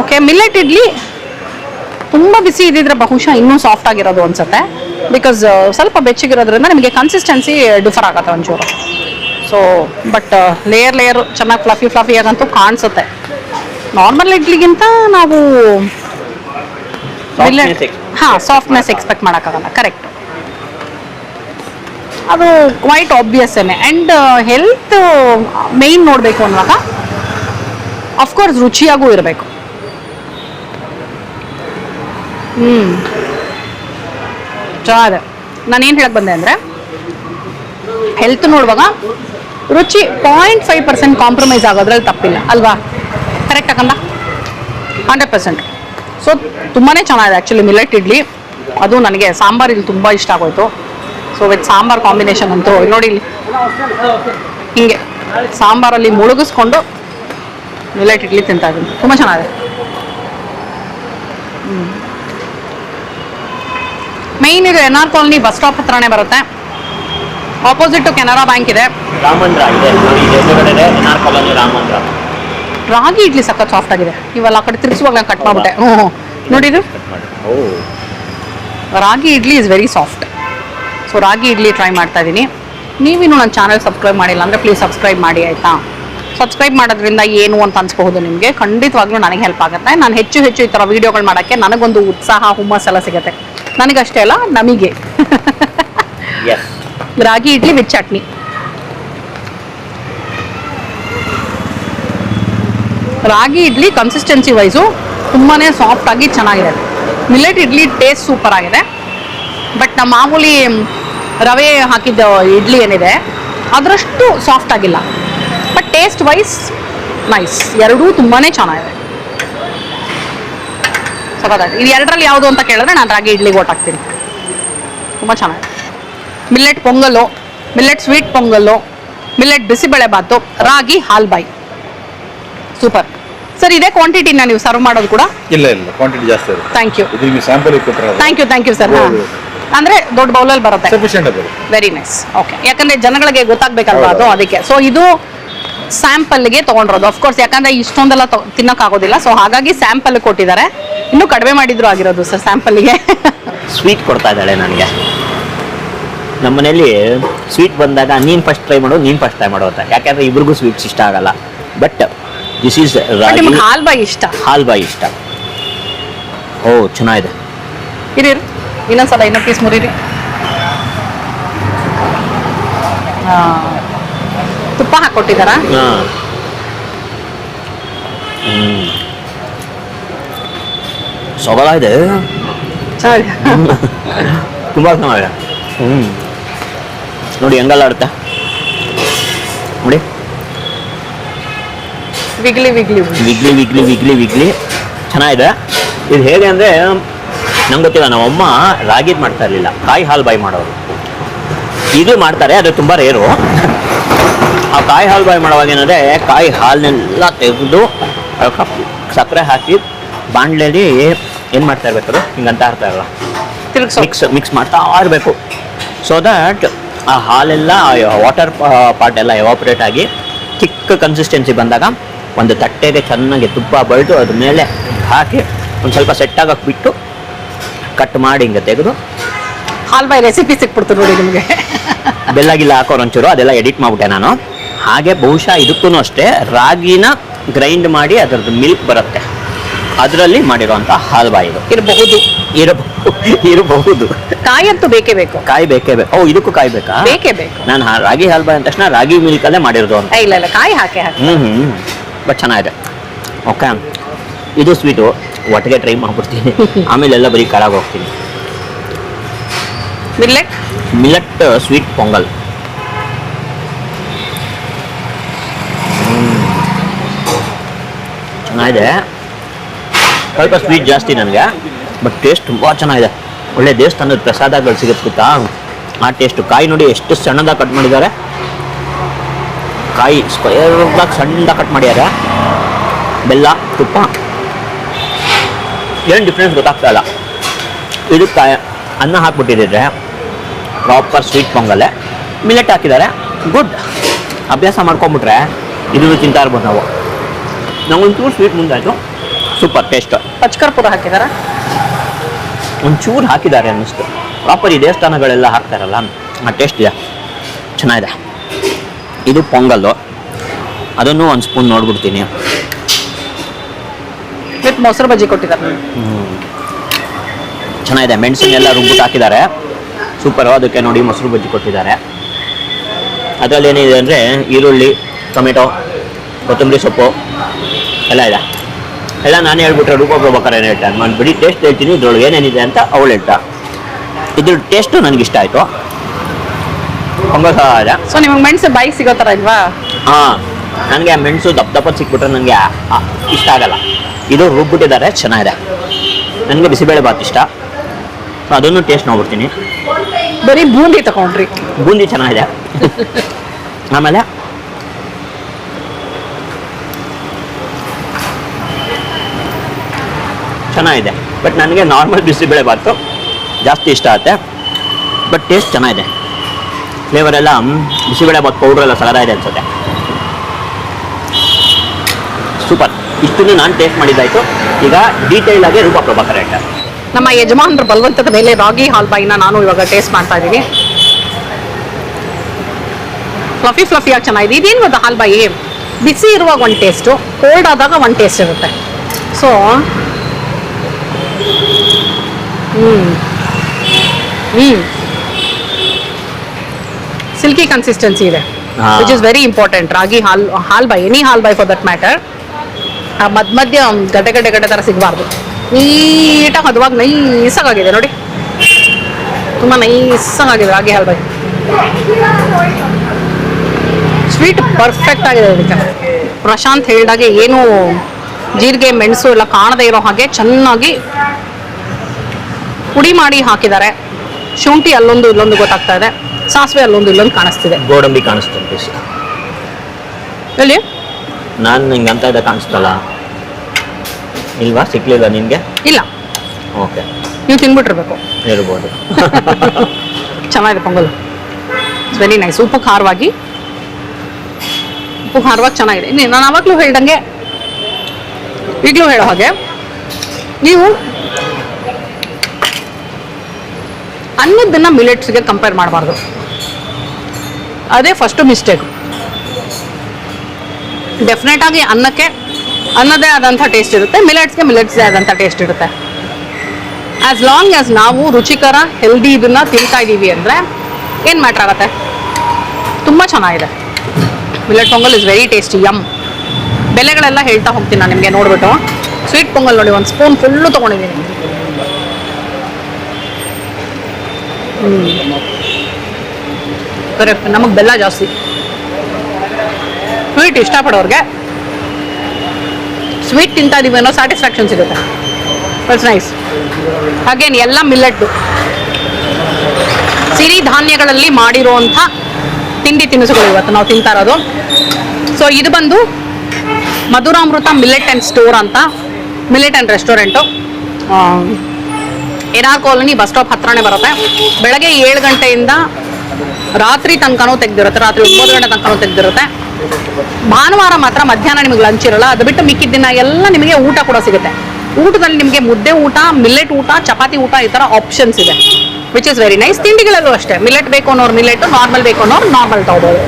Okay millet idli. ತುಂಬ ಬಿಸಿ ಇದ್ದಿದ್ರೆ ಬಹುಶಃ ಇನ್ನೂ ಸಾಫ್ಟ್ ಆಗಿರೋದು ಅನ್ಸುತ್ತೆ. ಬಿಕಾಸ್ ಸ್ವಲ್ಪ ಬೆಚ್ಚಗಿರೋದ್ರಿಂದ ನಿಮಗೆ ಕನ್ಸಿಸ್ಟೆನ್ಸಿ ಡಿಫರ್ ಆಗುತ್ತೆ ಒಂಚೂರು. ಸೊ ಬಟ್ ಲೇಯರ್ ಲೇಯರ್ ಚೆನ್ನಾಗಿ ಫ್ಲಫಿ ಫ್ಲಫಿ ಆಗಂತೂ ಕಾಣಿಸುತ್ತೆ. ನಾರ್ಮಲ್ ಇಡ್ಲಿಗಿಂತ ನಾವು ಹಾಂ ಸಾಫ್ಟ್ನೆಸ್ ಎಕ್ಸ್ಪೆಕ್ಟ್ ಮಾಡೋಕ್ಕಾಗಲ್ಲ. ಕರೆಕ್ಟ್ ಅದು quite obvious and health main ನೋಡಬೇಕು ಅನ್ನುವಾಗ ಅಫ್ಕೋರ್ಸ್ ರುಚಿಯಾಗೂ ಇರಬೇಕು. ಹ್ಞೂ ಚೆನ್ನಾಗಿದೆ ನಾನೇನು ಹೇಳಕ್ಕೆ ಬಂದೆ ಅಂದರೆ ಹೆಲ್ತ್ ನೋಡುವಾಗ ರುಚಿ ಪಾಯಿಂಟ್ ಫೈವ್ ಪರ್ಸೆಂಟ್ ಕಾಂಪ್ರಮೈಸ್ ಆಗೋದ್ರಲ್ಲಿ ತಪ್ಪಿಲ್ಲ, ಅಲ್ವಾ? ಕರೆಕ್ಟ್ ಹಾಕಂದ ಹಂಡ್ರೆಡ್ ಪರ್ಸೆಂಟ್ ಸೊ ತುಂಬಾ ಚೆನ್ನಾಗಿದೆ ಆ್ಯಕ್ಚುಲಿ ಮಿಲೆಟ್ ಇಡ್ಲಿ. ಅದು ನನಗೆ ಸಾಂಬಾರು ಇಲ್ಲಿ ತುಂಬ ಇಷ್ಟ ಆಗೋಯ್ತು. ಸೊ ವಿತ್ ಸಾಂಬಾರ್ ಕಾಂಬಿನೇಷನ್ ಅಂತೂ ನೋಡಿ ಇಲ್ಲಿ. ಹಿಂಗೆ ಸಾಂಬಾರಲ್ಲಿ ಮುಳುಗಿಸ್ಕೊಂಡು ಮಿಲೆಟ್ ಇಡ್ಲಿ ತಿಂತಾ ಇದ್ದೀನಿ. ತುಂಬ ಚೆನ್ನಾಗಿದೆ. ಮೇಯ್ನ್ ಇದು N R colony bus stop ಹತ್ರನೇ ಬರುತ್ತೆ. ಆಪೋಸಿಟ್ ಕೆನರಾ ಬ್ಯಾಂಕ್ ಇದೆ. ರಾಮಂದ್ರ ಇದೆ. ನೋಡಿ ಇದು ಎದುರುಗಡೆ ಎನ್ ಆರ್ ಕಾಲೋನಿ ರಾಮಂದ್ರ. ರಾಗಿ ಇಡ್ಲಿ ಸಖತ್ ಸಾಫ್ಟ್ ಆಗಿದೆ. ಇವೆಲ್ಲ ಆ ಕಡೆ ತಿರ್ಗಿಸುವಾಗ ನಾನು ಕಟ್ ಮಾಡ್ಬಿಟ್ಟೆ. ಹ್ಞೂ ಓ. Ragi idli is very soft so ragi idli try ಮಾಡ್ತಾ ಇದ್ದೀನಿ ನೀವಿನ್ನು ನನ್ನ ಚಾನಲ್ ಸಬ್ಸ್ಕ್ರೈಬ್ ಮಾಡಿಲ್ಲ ಅಂದರೆ ಪ್ಲೀಸ್ ಸಬ್ಸ್ಕ್ರೈಬ್ ಮಾಡಿ ಆಯಿತಾ? ಸಬ್ಸ್ಕ್ರೈಬ್ ಮಾಡೋದ್ರಿಂದ ಏನು ಅಂತ ಅನ್ಸ್ಬಹುದು ನಿಮಗೆ? ಖಂಡಿತವಾಗ್ಲೂ ನನಗೆ ಹೆಲ್ಪ್ ಆಗುತ್ತೆ. ನಾನು ಹೆಚ್ಚು ಹೆಚ್ಚು ಈ ಥರ ವೀಡಿಯೋಗಳು ಮಾಡೋಕ್ಕೆ ನನಗೊಂದು ಉತ್ಸಾಹ ಹುಮ್ಮಸ್ಸೆಲ್ಲ ಸಿಗುತ್ತೆ. ನನಗಷ್ಟೇ ಅಲ್ಲ ನಮಗೆ. Ragi idli with chutney. Ragi idli consistency wise ತುಂಬಾ ಸಾಫ್ಟ್ ಆಗಿ ಚೆನ್ನಾಗಿದೆ. ಮಿಲೆಟ್ ಇಡ್ಲಿ ಟೇಸ್ಟ್ ಸೂಪರ್ ಆಗಿದೆ. ಬಟ್ ನಮ್ಮ ಮಾಮೂಲಿ ರವೆ ಹಾಕಿದ್ದ ಇಡ್ಲಿ ಏನಿದೆ ಅದರಷ್ಟು ಸಾಫ್ಟ್ ಆಗಿಲ್ಲ. ಬಟ್ ಟೇಸ್ಟ್ ವೈಸ್ ನೈಸ್ ಎರಡೂ ತುಂಬಾ ಚೆನ್ನಾಗಿದೆ. ಸಖತ್ತಾಗಿದೆ ಇದು ಎರಡರಲ್ಲಿ ಯಾವುದು ಅಂತ ಕೇಳಿದ್ರೆ ನಾನು ರಾಗಿ ಇಡ್ಲಿಗೆ ಓಟ್ ಹಾಕ್ತೀನಿ. ತುಂಬ ಚೆನ್ನಾಗಿ. Millet pongal millet sweet pongal millet bisibele bath ragi halbai. Super. Sir ಇದೇ ಕ್ವಾಂಟಿಟಿನ ನೀವು ಸರ್ವ್ ಮಾಡೋದು ಕೂಡ? ಇಲ್ಲ ಇಲ್ಲ. ಕ್ವಾಂಟಿಟಿ ಜಾಸ್ತಿ ಇದೆ ಥ್ಯಾಂಕ್ ಯು ಇದು ಸ್ಯಾಂಪಲ್ ಕೊಟ್ಟರೆ thank you thank you sir. ಅಂದ್ರೆ ದೊಡ್ಡ ಬೌಲಲ್ಲಿ ಬರುತ್ತೆ. ವೆರಿ ನೈಸ್ ಓಕೆ ಯಾಕಂದ್ರೆ ಜನಗಳಿಗೆ ಗೊತ್ತಾಗ್ಬೇಕಲ್ವಾ ಅದು ಅದಕ್ಕೆ. ಸೊ ಇದು ಸ್ಯಾಂಪಲ್ಗೆ ತೊಗೊಂಡಿರೋದು. ಅಫ್ಕೋರ್ಸ್ ಯಾಕಂದ್ರೆ ಇಷ್ಟೊಂದೆಲ್ಲ ತೊ- ತಿನ್ನೋಕ್ಕಾಗೋದಿಲ್ಲ. ಸೊ ಹಾಗಾಗಿ ಸ್ಯಾಂಪಲ್ ಕೊಟ್ಟಿದ್ದಾರೆ. ಇನ್ನೂ ಕಡಿಮೆ ಮಾಡಿದ್ರು ಆಗಿರೋದು ಸರ್ ಸ್ಯಾಂಪಲ್ಗೆ. ಸ್ವೀಟ್ ಕೊಡ್ತಾ ಇದ್ದಾಳೆ ನನಗೆ. ನಮ್ಮ ಮನೇಲಿ ಸ್ವೀಟ್ ಬಂದಾಗ ನೀನು ಫಸ್ಟ್ ಟ್ರೈ ಮಾಡು ನೀನು ಫಸ್ಟ್ ಟ್ರೈ ಮಾಡೋ ಅಂತ. ಯಾಕಂದ್ರೆ ಇಬ್ರಿಗೂ ಸ್ವೀಟ್ಸ್ ಇಷ್ಟ ಆಗಲ್ಲ. ಬಟ್ ದಿಸ್ ಈಸ್ ರಾಗಿ ನಿಮ್ಗೆ ಹಾಲ್ಬಾಯಿ ಇಷ್ಟ. ಹಾಲ್ಬಾಯಿ ಇಷ್ಟ. ಓ ಚೆನ್ನಾಗಿದೆ. ಇರಿ. ಇನ್ನೊಂದ್ಸಲ ಇನ್ನೊಂದು ಪೀಸ್ ಮುರಿರಿ. ಆ, ತುಪ್ಪ ಹಾಕೊಟ್ಟಿದಾರ ಹಾಂ. ಹ್ಞೂ ಸೊಗಲ ಇದೆ. ತುಂಬ ಚೆನ್ನಾಗಿದೆ ಹ್ಞೂ ನೋಡಿ ಹೆಂಗಲ್ಲ ಆಡುತ್ತೆ? ನೋಡಿ. ವಿಗ್ಲಿ ವಿಗ್ಲಿ. ವಿಗ್ಲಿ ವಿಗ್ಲಿ ವಿಗ್ಲಿ ವಿಗ್ಲಿ. ಚೆನ್ನಾಗಿದೆ. ಇದು ಹೇಗೆ ಅಂದ್ರೆ ನಂಗೆ ಗೊತ್ತಿಲ್ಲ ನಮ್ಮ ಅಮ್ಮ ರಾಗಿದ್ ಮಾಡ್ತಾ ಇರಲಿಲ್ಲ. ಕಾಯಿ ಹಾಲು ಬಾಯಿ ಮಾಡೋರು. ಇದು ಮಾಡ್ತಾರೆ ಅದು ತುಂಬಾ ರೇರು. ಆ ಕಾಯಿ ಹಾಲು ಬಾಯಿ ಮಾಡುವಾಗ ಏನಂದರೆ ಕಾಯಿ ಹಾಲನ್ನೆಲ್ಲ ತೆಗೆದು ಸಕ್ಕರೆ ಹಾಕಿ ಬಾಣಲೆಯಲ್ಲಿ ಏನು ಮಾಡ್ತಾ ಇರ್ಬೇಕು ಹಿಂಗಂತ ಆಡ್ತಾ ಇರಲ್ಲ ತಿರ್ಗಿ ಮಿಕ್ಸ್ ಮಿಕ್ಸ್ ಮಾಡ್ತಾ ಇರಬೇಕು. ಸೊ ದಟ್ ಆ ಹಾಲೆಲ್ಲ ವಾಟರ್ ಪಾರ್ಟ್ ಎಲ್ಲ ಎವಾಪ್ರೇಟ್ ಆಗಿ ಚಿಕ್ಕ ಕನ್ಸಿಸ್ಟೆನ್ಸಿ ಬಂದಾಗ ಒಂದು ತಟ್ಟೆಗೆ ಚೆನ್ನಾಗಿ ತುಪ್ಪ ಬಳಿದು ಅದ್ರ ಮೇಲೆ ಹಾಕಿ ಒಂದು ಸ್ವಲ್ಪ ಸೆಟ್ ಆಗಕ್ಕೆ ಬಿಟ್ಟು ಕಟ್ ಮಾಡಿ ಹಿಂಗೆ ತೆಗೆದು ಹಾಲ್ಬಾಯಿ ರೆಸಿಪಿ ಸಿಕ್ಬಿಡ್ತು ನೋಡಿ ನಿಮಗೆ. ಬೆಲ್ಲ ಗಿಲ್ಲ ಹಾಕೋರು ಒಂಚೂರು ಅದೆಲ್ಲ ಎಡಿಟ್ ಮಾಡಿಬಿಟ್ಟೆ ನಾನು. ಹಾಗೆ ಬಹುಶಃ ಇದಕ್ಕೂ ಅಷ್ಟೇ ರಾಗಿನ ಗ್ರೈಂಡ್ ಮಾಡಿ ಅದರದ್ದು ಮಿಲ್ಕ್ ಬರುತ್ತೆ. ಅದರಲ್ಲಿ ಮಾಡಿರುವಂತಹ ಹಲ್ವಾ ಇದು ಇರಬಹುದು. ಇರಬಹುದು. ಇರಬಹುದು ಕಾಯಂತೂ ಬೇಕೇ ಬೇಕು. ಕಾಯಿ ಬೇಕೇ ಬೇಕು. ಓ ಇದಕ್ಕೂ ಕಾಯಿ ಬೇಕಾ? ಬೇಕೇ ಬೇಕು. ನಾನು ಹಾ- ರಾಗಿ ಹಲ್ವಾ ಅಂದ ತಕ್ಷಣ ರಾಗಿ ಮಿಲ್ಕ್ ಅಲ್ಲೇ ಮಾಡಿರೋದು ಅಂತ. ಏ, ಇಲ್ಲ ಇಲ್ಲ ಕಾಯಿ ಹಾಕಿ ಹಾಕಿ. ಹ್ಮ್ ಹ್ಞೂ ಬಟ್ ಚೆನ್ನಾಗಿದೆ. ಓಕೆ ಇದು ಸ್ವೀಟು ಒಟ್ಟಿಗೆ ಟ್ರೈ ಮಾಡ್ಬಿಡ್ತೀನಿ. ಆಮೇಲೆ ಎಲ್ಲ ಬರೀ ಕರಾಗ ಹೋಗ್ತೀನಿ. ಮಿಲ್ಲೆಟ್ ಮಿಲೆಟ್ ಸ್ವೀಟ್ ಪೊಂಗಲ್ ಚೆನ್ನಾಗಿದೆ. ಸ್ವಲ್ಪ ಸ್ವೀಟ್ ಜಾಸ್ತಿ ನನಗೆ. ಬಟ್ ಟೇಸ್ಟ್ ತುಂಬ ಚೆನ್ನಾಗಿದೆ. ಒಳ್ಳೆ ದೇವಸ್ಥಾನದ ಪ್ರಸಾದಗಳು ಸಿಗುತ್ತೆ ಗೊತ್ತಾ? ಆ ಟೇಸ್ಟು ಕಾಯಿ ನೋಡಿ ಎಷ್ಟು ಸಣ್ಣದಾಗಿ ಕಟ್ ಮಾಡಿದ್ದಾರೆ. ಕಾಯಿ ಸ್ಕ್ವಯರ್ದಾಗ ಸಣ್ಣದಾಗಿ ಕಟ್ ಮಾಡ್ಯಾರ ಬೆಲ್ಲ, ತುಪ್ಪ. ಏನು ಡಿಫ್ರೆನ್ಸ್ ಗೊತ್ತಾಗ್ತಾ ಇಲ್ಲ. ಇದಕ್ಕೆ ಅನ್ನ ಹಾಕ್ಬಿಟ್ಟಿದ್ರೆ ಪ್ರಾಪರ್ ಸ್ವೀಟ್ ಪೊಂಗಲ್ಲೆ ಮಿಲೆಟ್ ಹಾಕಿದ್ದಾರೆ. ಗುಡ್ ಅಭ್ಯಾಸ ಮಾಡ್ಕೊಂಬಿಟ್ರೆ ಇದನ್ನು ತಿಂತಾ ಇರ್ಬೋದು ನಾವು. ನಂಗೊಂಚೂರು ಸ್ವೀಟ್ ಮುಂದಾಯಿತು. ಸೂಪರ್ ಟೇಸ್ಟ್ ಪಚ್ಕರ್ಪುರ ಹಾಕಿದಾರ? ಒಂಚೂರು ಹಾಕಿದ್ದಾರೆ ಅನ್ನಿಸ್ತು. ಪ್ರಾಪರ್ ಈ ದೇವಸ್ಥಾನಗಳೆಲ್ಲ ಹಾಕ್ತಾರಲ್ಲ ಆ ಟೇಸ್ಟ್ ಇದೆ ಚೆನ್ನಾಗಿದೆ. ಇದು ಪೊಂಗಲ್ಲು. ಅದನ್ನು ಒಂದು ಸ್ಪೂನ್ ನೋಡ್ಬಿಡ್ತೀನಿ. ವಿತ್ ಮೊಸರು ಬಜ್ಜಿ ಕೊಟ್ಟಿದ್ದಾರೆ ಚೆನ್ನಾಗಿದೆ. ಮೆಣಸಿನೆಲ್ಲ ರುಬ್ಬಿಟ್ಟು ಹಾಕಿದ್ದಾರೆ. ಸೂಪರು ಅದಕ್ಕೆ ನೋಡಿ ಮೊಸರು ಬಜ್ಜಿ ಕೊಟ್ಟಿದ್ದಾರೆ. ಅದರಲ್ಲಿ ಏನಿದೆ ಅಂದರೆ ಈರುಳ್ಳಿ ಟೊಮೆಟೊ ಕೊತ್ತಂಬರಿ ಸೊಪ್ಪು ಎಲ್ಲ ಇದೆ. ಎಲ್ಲ ನಾನು ಹೇಳ್ಬಿಟ್ರೆ ರೂಪ ಪ್ರಭಾಕರ್ ಏನು ಹೇಳ್ತಾರೆ ನಾನು ಬಿಡಿ ಟೇಸ್ಟ್ ಹೇಳ್ತೀನಿ ಇದ್ರೊಳಗೆ ಏನೇನಿದೆ ಅಂತ ಅವಳು ಹೇಳ್ತಾ ಇದ್ರ ಟೇಸ್ಟು ನನಗೆ ಇಷ್ಟ ಆಯಿತು. ಇದೆ. ಸೊ ನಿಮಗೆ ಮೆಣಸು ಬಾಯಿಗೆ ಸಿಗೋ ಥರ ಇಲ್ವಾ? ಹಾಂ ನನಗೆ ಮೆಣಸು ದಪ್ಪ ದಪ್ಪ ಸಿಕ್ಬಿಟ್ರೆ ನನಗೆ ಇಷ್ಟ ಆಗಲ್ಲ. ಇದು ರುಬ್ಬಿಟ್ಟಿದ್ದಾರೆ ಚೆನ್ನಾಗಿದೆ. ನನಗೆ ಬಿಸಿಬೇಳೆ ಬಾತ್ ಇಷ್ಟ. ಸೊ ಅದನ್ನು ಟೇಸ್ಟ್ ನೋಡ್ಬಿಡ್ತೀನಿ. ಬರೀ ಬೂಂದಿ ತಗೊಂಡ್ರಿ. ಬೂಂದಿ ಚೆನ್ನಾಗಿದೆ. ಆಮೇಲೆ ಚೆನ್ನಾಗಿದೆ. ಬಟ್ ನನಗೆ ನಾರ್ಮಲ್ ಬಿಸಿಬೇಳೆ ಬಾತು ಜಾಸ್ತಿ ಇಷ್ಟ ಆಗುತ್ತೆ ಬಟ್ ಟೇಸ್ಟ್ ಚೆನ್ನಾಗಿದೆ. ಫ್ಲೇವರ್ ಎಲ್ಲ ಮ್, ಬಿಸಿಬೇಳೆ ಬಾತ್ ಪೌಡ್ರೆಲ್ಲ ಸಗದ ಇದೆ ಅನ್ಸುತ್ತೆ. ಸೂಪರ್ ಇಷ್ಟನ್ನು ನಾನು ಟೇಸ್ಟ್ ಮಾಡಿದ್ದಾಯ್ತು. ಈಗ ಡೀಟೇಲ್ ಆಗಿ ರೂಪ ಪ್ರಭಾಕರ್ ಹೇಳ್ತಾರೆ. ನಮ್ಮ ಯಜಮಾನರ ಬಲವಂತದ ಮೇಲೆ ರಾಗಿ ಹಾಲ್ಬಾಯಿನ ನಾನು ಇವಾಗ ಟೇಸ್ಟ್ ಮಾಡ್ತಾ ಇದ್ದೀನಿ. ಫ್ಲಫಿ ಫ್ಲಫಿಯಾಗಿ ಚೆನ್ನಾಗಿದೆ. ಇದೇನು ಗೊತ್ತಾ ಹಾಲ್ಬಾಯಿ? ಬಿಸಿ ಇರುವಾಗ ಒಂದು ಟೇಸ್ಟು ಕೋಲ್ಡ್ ಆದಾಗ ಒಂದು ಟೇಸ್ಟ್ ಇರುತ್ತೆ. ಸೊ ಹ್ಞೂ ಸಿಲ್ಕಿ ಕನ್ಸಿಸ್ಟೆನ್ಸಿ ಇದೆ. Which is very important ragi hall halbai any halbai for that matter ಮಧ್ಯ ಮಧ್ಯ ಗಡ್ಡೆ ಗಡ್ಡೆ ಗಡ್ಡೆ ಥರ ಸಿಗಬಾರ್ದು. ನೀಟಾಗಿ ಹದವಾಗಿ ನೈಸಾಗಿದೆ ನೋಡಿ. ತುಂಬ ನೈಸಾಗಿದೆ ragi halbai sweet perfect ಆಗಿದೆ ಅದಕ್ಕೆ. ಪ್ರಶಾಂತ್ ಹೇಳಿದಾಗೆ ಏನು ಜೀರಿಗೆ ಮೆಣಸು ಎಲ್ಲ ಕಾಣದೇ ಇರೋ ಹಾಗೆ ಚೆನ್ನಾಗಿ ಪುಡಿ ಮಾಡಿ ಹಾಕಿದ್ದಾರೆ. ಶುಂಠಿ ಅಲ್ಲೊಂದು ಇಲ್ಲೊಂದು ಗೊತ್ತಾಗ್ತಾ ಇದೆ. ಸಾಸಿವೆ ಅಲ್ಲೊಂದು ಇಲ್ಲೊಂದು ಕಾಣಿಸ್ತಿದೆ. ಗೋಡಂಬಿ ಕಾಣಿಸ್ತಿದೆ ಹೇಳಿ. ನಾನು ನಿಂಗೆ ಅಂತ ಇದೆ ಕಾಣಿಸ್ತಲ್ಲ? ಇಲ್ವಾ? ಸಿಕ್ಲಿಲ್ಲ ನಿಮಗೆ ಇಲ್ಲ. ಓಕೆ. ನೀವು ತಿನ್ಬಿಟ್ಟಿರ್ಬೇಕು. ಇರ್ಬೋದು. ಚೆನ್ನಾಗಿದೆ ಪೊಂಗಲ್. ಇಟ್ಸ್ ವೆರಿ ನೈಸ್ ಉಪ್ಪು ಖಾರವಾಗಿ ಉಪ್ಪು ಖಾರವಾಗಿ ಚೆನ್ನಾಗಿದೆ ನಾನು ಆವಾಗಲೂ ಹೇಳ್ದಂಗೆ ಈಗಲೂ ಹೇಳೋ ಹಾಗೆ ನೀವು ಅನ್ನದನ್ನ ಮಿಲೆಟ್ಸ್ಗೆ ಕಂಪೇರ್ ಮಾಡಬಾರ್ದು. ಅದೇ ಫಸ್ಟು ಮಿಸ್ಟೇಕ್ ಡೆಫಿನೆಟ್ ಆಗಿ ಅನ್ನಕ್ಕೆ, ಅನ್ನದೇ ಆದಂಥ ಟೇಸ್ಟ್ ಇರುತ್ತೆ ಮಿಲೆಟ್ಸ್ಗೆ ಮಿಲೆಟ್ಸ್ದೇ ಆದಂಥ ಟೇಸ್ಟ್ ಇರುತ್ತೆ. ಆಸ್ ಲಾಂಗ್ ಆಸ್ ನಾವು ರುಚಿಕರ ಹೆಲ್ದಿ ಇದನ್ನ ತಿಂತಾ ಇದ್ದೀವಿ ಅಂದರೆ ಏನು ಮ್ಯಾಟ್ರ್ ಆಗುತ್ತೆ? ತುಂಬ ಚೆನ್ನಾಗಿದೆ. Millet pongal is very tasty yum ಬೆಲೆಗಳೆಲ್ಲ ಹೇಳ್ತಾ ಹೋಗ್ತೀನಿ ನಾನು ನಿಮಗೆ ನೋಡ್ಬಿಟ್ಟು. ಸ್ವೀಟ್ ಪೊಂಗಲ್ ನೋಡಿ, ಒಂದು ಸ್ಪೂನ್ ಫುಲ್ಲು ತೊಗೊಂಡಿದ್ದೀನಿ. ಕರೆಕ್ಟ್. ನಮಗೆ ಬೆಲ್ಲ ಜಾಸ್ತಿ. ಸ್ವೀಟ್ ಇಷ್ಟಪಡೋರಿಗೆ ಸ್ವೀಟ್ ತಿಂತಾ ಇದೀವಿ ಅನ್ನೋ ಸ್ಯಾಟಿಸ್ಫ್ಯಾಕ್ಷನ್ ಸಿಗುತ್ತೆ. ಇಟ್ಸ್ ನೈಸ್ ಹಾಗೇನು ಎಲ್ಲ ಮಿಲ್ಲೆಟ್ಟು. ಸಿರಿಧಾನ್ಯಗಳಲ್ಲಿ ಮಾಡಿರುವಂಥ ತಿಂಡಿ ತಿನಿಸುಗಳು ಇವತ್ತು ನಾವು ತಿಂತಾ ಇರೋದು. ಸೊ ಇದು ಬಂದು ಮಧುರಾಮೃತ ಮಿಲ್ಲೆಟ್ ಆ್ಯಂಡ್ ಸ್ಟೋರ್ ಅಂತ, millet and restaurant. N R colony bus stop ಹತ್ರನೇ ಬರುತ್ತೆ. ಬೆಳಗ್ಗೆ ಏಳು ಗಂಟೆಯಿಂದ ರಾತ್ರಿ ತನಕನೂ ತೆಗೆದಿರುತ್ತೆ. ರಾತ್ರಿ ಒಂಬತ್ತು ಗಂಟೆ ತನಕನೂ ತೆಗೆದಿರುತ್ತೆ. ಭಾನುವಾರ ಮಾತ್ರ ಮಧ್ಯಾಹ್ನ ನಿಮಗೆ ಲಂಚ್ ಇರಲ್ಲ. ಅದು ಬಿಟ್ಟು ಮಿಕ್ಕಿದ್ದಿನ ಎಲ್ಲ ನಿಮಗೆ ಊಟ ಕೂಡ ಸಿಗುತ್ತೆ. ಊಟದಲ್ಲಿ ನಿಮಗೆ ಮುದ್ದೆ ಊಟ ಮಿಲ್ಲೆಟ್ ಊಟ, ಚಪಾತಿ ಊಟ ಈ ಥರ ಆಪ್ಷನ್ಸ್ ಇದೆ. ವಿಚ್ ಇಸ್ ವೆರಿ ನೈಸ್ ತಿಂಡಿಗಳಲ್ಲೂ ಅಷ್ಟೇ. ಮಿಲ್ಲೆಟ್ ಬೇಕು ಅನ್ನೋರು ಮಿಲ್ಲೆಟ್ ನಾರ್ಮಲ್ ಬೇಕು ಅನ್ನೋರು ನಾರ್ಮಲ್ ತಗೋಬೋದು.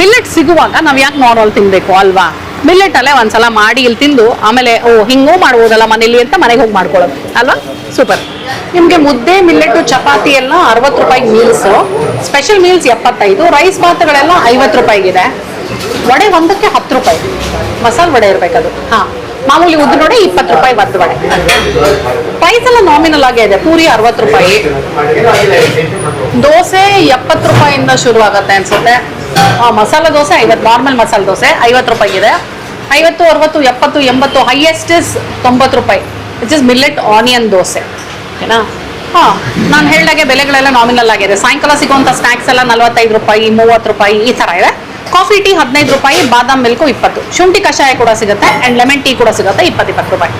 ಮಿಲ್ಲೆಟ್ ಸಿಗುವಾಗ ನಾವು ಯಾಕೆ ನಾರ್ಮಲ್ ತಿನ್ನಬೇಕು ಅಲ್ವಾ? ಮಿಲ್ಲೆಟ್ ಅಲ್ಲೇ ಒಂದ್ಸಲ ಮಾಡಿ ಇಲ್ಲಿ ತಿಂದು ಆಮೇಲೆ, ಓ, ಹಿಂಗೂ ಮಾಡ್ಬೋದಲ್ಲ ಮನೇಲಿ ಅಂತ ಮನೆಗೆ ಹೋಗಿ ಮಾಡ್ಕೊಳ್ಳೋದು. ಅಲ್ವಾ? ಸೂಪರ್ ನಿಮಗೆ ಮುದ್ದೆ ಮಿಲ್ಲೆಟ್ ಚಪಾತಿ ಎಲ್ಲ ಅರವತ್ತು ರೂಪಾಯಿಗೆ ಮೀಲ್ಸ್ ಸ್ಪೆಷಲ್ ಮೀಲ್ಸ್ ಎಪ್ಪತ್ತೈದು ರೈಸ್ ಬಾತ್ಗಳೆಲ್ಲ ಐವತ್ತು ರೂಪಾಯಿಗಿದೆ. ವಡೆ ಒಂದಕ್ಕೆ ಹತ್ತು ರೂಪಾಯಿ. ಮಸಾಲೆ ವಡೆ ಇರಬೇಕದು. ಹಾಂ. ಮಾಮೂಲಿ ಉದ್ದು ನೋಡಿ ಇಪ್ಪತ್ತು ರೂಪಾಯಿ ಒಂದು ವಡೆ. ಪ್ರೈಸ್ ಎಲ್ಲ ನಾಮಿನಲ್ ಆಗೇ ಇದೆ, ಪೂರಿ ಅರವತ್ತು ರೂಪಾಯಿ. ದೋಸೆ ಎಪ್ಪತ್ತು ರೂಪಾಯಿಂದ ಶುರು ಆಗತ್ತೆ ಅನ್ಸುತ್ತೆ ಮಸಾಲೆ ದೋಸೆ ಐವತ್ತು ನಾರ್ಮಲ್ ಮಸಾಲೆ ದೋಸೆ ಐವತ್ತು ರೂಪಾಯಿಗಿದೆ ಐವತ್ತು, ಅರವತ್ತು, ಎಪ್ಪತ್ತು, ಎಂಬತ್ತು ಹೈಯೆಸ್ಟ್ ಇಸ್ ತೊಂಬತ್ತು ರೂಪಾಯಿ. It is millet onion dosa. ಓಕೆನಾ ಹಾಂ, ನಾನು ಹೇಳಿದಾಗೆ ಬೆಲೆಗಳೆಲ್ಲ ನಾಮಿನಲ್ ಆಗಿದೆ. ಸಾಯಂಕಾಲ ಸಿಗುವಂಥ ಸ್ನ್ಯಾಕ್ಸ್ ಎಲ್ಲ ನಲವತ್ತೈದು ರೂಪಾಯಿ, ಮೂವತ್ತು ರೂಪಾಯಿ ಈ ಥರ ಇದೆ. ಕಾಫಿ ಟೀ ಹದಿನೈದು ರೂಪಾಯಿ, ಬಾದಾಮ್ ಮಿಲ್ಕು ಇಪ್ಪತ್ತು. ಶುಂಠಿ ಕಷಾಯ ಕೂಡ ಸಿಗುತ್ತೆ ಅಂಡ್ ಲೆಮನ್ ಟೀ ಕೂಡ ಸಿಗುತ್ತೆ ಇಪ್ಪತ್ತು ಇಪ್ಪತ್ತು ರೂಪಾಯಿ.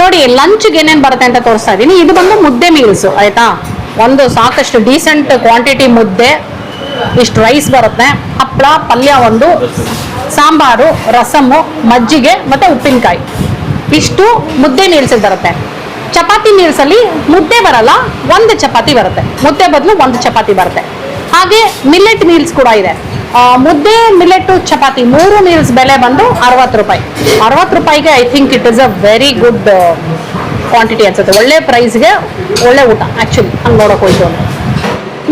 ನೋಡಿ ಲಂಚ್ಗೆ ಏನೇನು ಬರುತ್ತೆ ಅಂತ ತೋರಿಸ್ತಾ ಇದ್ದೀನಿ ಇದು ಬಂದು ಮುದ್ದೆ ಮೀಲ್ಸ್ ಆಯ್ತಾ? ಒಂದು ಸಾಕಷ್ಟು ಡೀಸೆಂಟ್ ಕ್ವಾಂಟಿಟಿ ಮುದ್ದೆ, ಇಷ್ಟು ರೈಸ್ ಬರುತ್ತೆ. ಹಪ್ಪಳ, ಪಲ್ಯ ಒಂದು, ಸಾಂಬಾರು, ರಸಮು, ಮಜ್ಜಿಗೆ ಮತ್ತೆ ಉಪ್ಪಿನಕಾಯಿ. ಇಷ್ಟು ಮುದ್ದೆ ಮೀಲ್ಸ್ ಬರುತ್ತೆ. ಚಪಾತಿ ಮೀಲ್ಸ್ ಅಲ್ಲಿ ಮುದ್ದೆ ಬರಲ್ಲ, ಒಂದು ಚಪಾತಿ ಬರುತ್ತೆ. ಮುದ್ದೆ ಬದಲು ಒಂದು ಚಪಾತಿ ಬರುತ್ತೆ. ಹಾಗೆ ಮಿಲ್ಲೆಟ್ ಮೀಲ್ಸ್ ಕೂಡ ಇದೆ. ಮುದ್ದೆ ಮಿಲೆಟ್ ಚಪಾತಿ ಮೂರು ಮೀಲ್ಸ್ ಬೆಲೆ ಬಂದು ಅರವತ್ತು ರೂಪಾಯಿ. ಅರವತ್ತು ರೂಪಾಯಿಗೆ I think it is a very good quantity ಅನ್ಸುತ್ತೆ. ಒಳ್ಳೆ ಪ್ರೈಸ್ಗೆ ಒಳ್ಳೆ ಊಟ ಆಕ್ಚುಲಿ ಹಂಗೆ ನೋಡೋಕೆ ಹೋಯ್ತು ಅಂದರೆ.